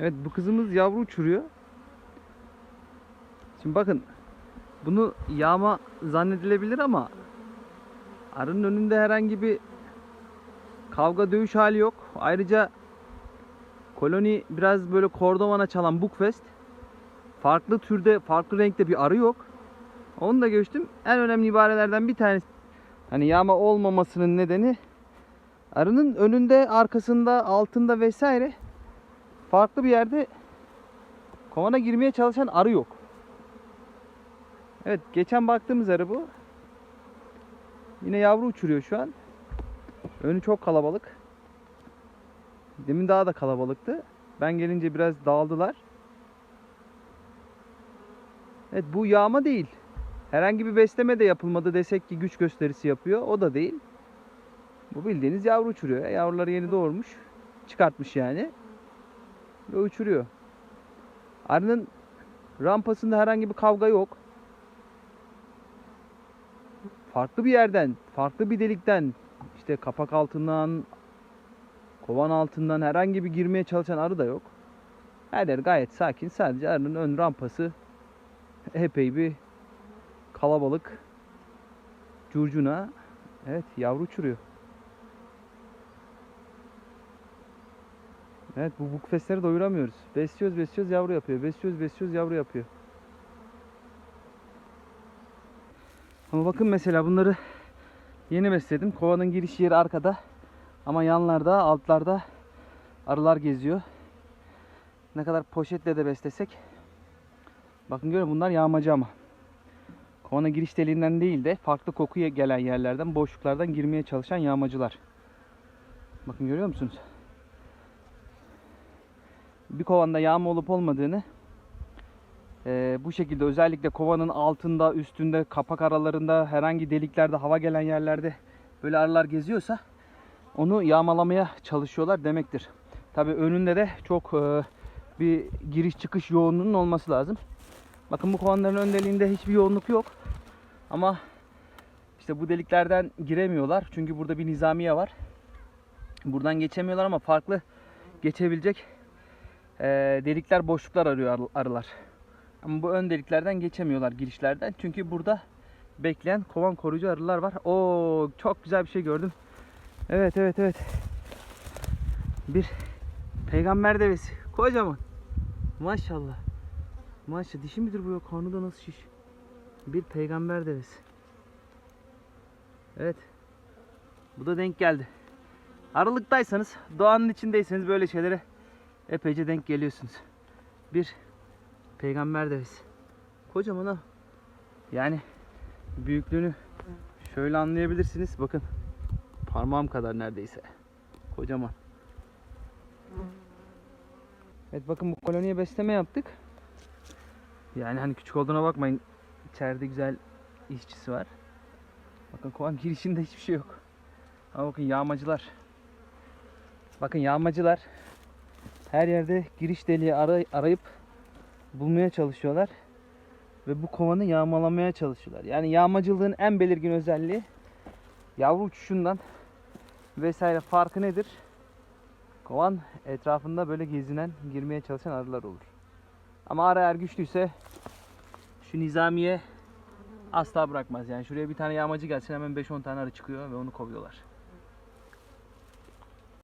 Evet bu kızımız yavru uçuruyor. Şimdi bakın bunu yağma zannedilebilir ama arının önünde herhangi bir kavga dövüş hali yok. Ayrıca koloni biraz böyle kordovana çalan Bukfest. Farklı türde, farklı renkte bir arı yok. Onu da geçtim. En önemli ibarelerden bir tanesi. Hani yağma olmamasının nedeni arının önünde, arkasında, altında vesaire farklı bir yerde kovana girmeye çalışan arı yok. Evet, geçen baktığımız arı bu. Yine yavru uçuruyor şu an. Önü çok kalabalık. Demin daha da kalabalıktı. Ben gelince biraz dağıldılar. Evet bu yağma değil. Herhangi bir besleme de yapılmadı desek ki güç gösterisi yapıyor. O da değil. Bu bildiğiniz yavru uçuruyor. ya. Yavruları yeni doğurmuş. Çıkartmış yani. Ve uçuruyor. Arının rampasında herhangi bir kavga yok. Farklı bir yerden, farklı bir delikten, işte kapak altından, kovan altından herhangi bir girmeye çalışan arı da yok. Her yer gayet sakin. Sadece arının ön rampası epey bir kalabalık. Curcuna. Evet yavru uçuruyor. Evet bu bukfestleri doyuramıyoruz. Besliyoruz besliyoruz yavru yapıyor. Besliyoruz besliyoruz yavru yapıyor. Ama bakın mesela bunları yeni besledim. Kovanın giriş yeri arkada. Ama yanlarda, altlarda arılar geziyor. Ne kadar poşetle de beslesek. Bakın görün bunlar yağmacı ama. Kovana giriş deliğinden değil de farklı kokuya gelen yerlerden, boşluklardan girmeye çalışan yağmacılar. Bakın görüyor musunuz? Bir kovanda yağma olup olmadığını eee, bu şekilde özellikle kovanın altında, üstünde, kapak aralarında, herhangi deliklerde, hava gelen yerlerde böyle arılar geziyorsa onu yağmalamaya çalışıyorlar demektir. Tabi önünde de çok eee, bir giriş çıkış yoğunluğunun olması lazım. Bakın bu kovanların ön deliğinde hiçbir yoğunluk yok. Ama işte bu deliklerden giremiyorlar. Çünkü burada bir nizamiye var. Buradan geçemiyorlar ama farklı geçebilecek eee, delikler, boşluklar arıyor arı- arılar. Ama bu ön deliklerden geçemiyorlar girişlerden. Çünkü burada bekleyen kovan koruyucu arılar var. Oo çok güzel bir şey gördüm. Evet evet evet. Bir peygamber devesi. Kocaman. Maşallah. Maşallah dişi midir bu ya? Karnı da nasıl şiş? Bir peygamber devesi. Evet. Bu da denk geldi. Aralıktaysanız, doğanın içindeyseniz böyle şeylere epeyce denk geliyorsunuz. Bir peygamber devesi. Kocaman ha. Yani büyüklüğünü şöyle anlayabilirsiniz. Bakın. Parmağım kadar neredeyse. Kocaman. Evet bakın bu koloniye besleme yaptık. Yani hani küçük olduğuna bakmayın. İçeride güzel işçisi var. Bakın kovan girişinde hiçbir şey yok. Ama bakın yağmacılar. Bakın yağmacılar her yerde giriş deliği aray- arayıp bulmaya çalışıyorlar. Ve bu kovanı yağmalamaya çalışıyorlar. Yani yağmacılığın en belirgin özelliği yavru uçuşundan vesaire farkı nedir? Kovan etrafında böyle gezinen, girmeye çalışan arılar olur. Ama arı eğer güçlüyse şu nizamiye asla bırakmaz. Yani şuraya bir tane yağmacı gelsin hemen 5-10 tane arı çıkıyor ve onu kovuyorlar.